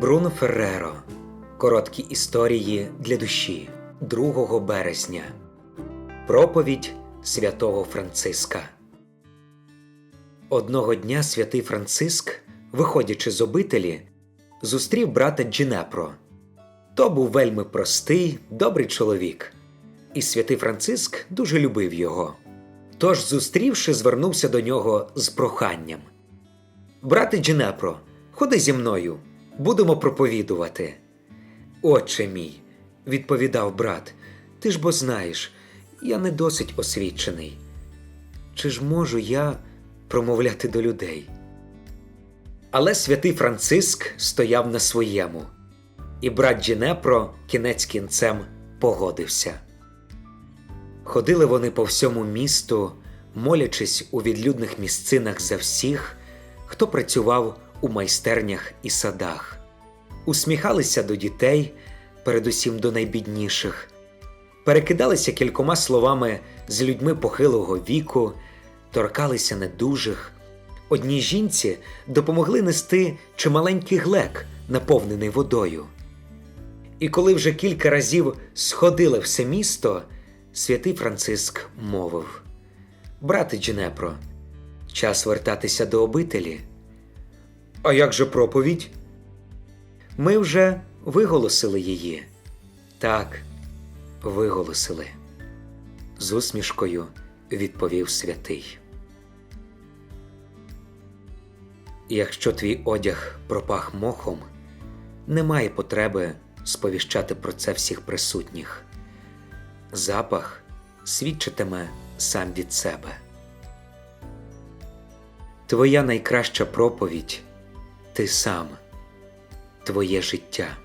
Бруно Ферреро. Короткі історії для душі 2 березня. Проповідь святого Франциска. Одного дня святий Франциск, виходячи з обителі, зустрів брата Джинепро. То був вельми простий, добрий чоловік, і святий Франциск дуже любив його. Тож, зустрівши, звернувся до нього з проханням. Брате Джинепро, ходи зі мною, будемо проповідувати. Отче мій, відповідав брат, ти ж бо знаєш, я не досить освічений. Чи ж можу я промовляти до людей? Але святий Франциск стояв на своєму, і брат Джинепро кінець кінцем погодився. Ходили вони по всьому місту, молячись у відлюдних місцинах за всіх, хто працював у майстернях і садах, усміхалися до дітей, передусім до найбідніших, перекидалися кількома словами з людьми похилого віку, торкалися недужих. Одній жінці допомогли нести чималенький глек, наповнений водою. І коли вже кілька разів сходили все місто, святий Франциск мовив: Брате Джинепро, час вертатися до обителі. А як же проповідь? Ми вже виголосили її. Так, виголосили. З усмішкою відповів святий. Якщо твій одяг пропах мохом, немає потреби сповіщати про це всіх присутніх. Запах свідчитиме сам від себе. Твоя найкраща проповідь ти сам, твоє життя.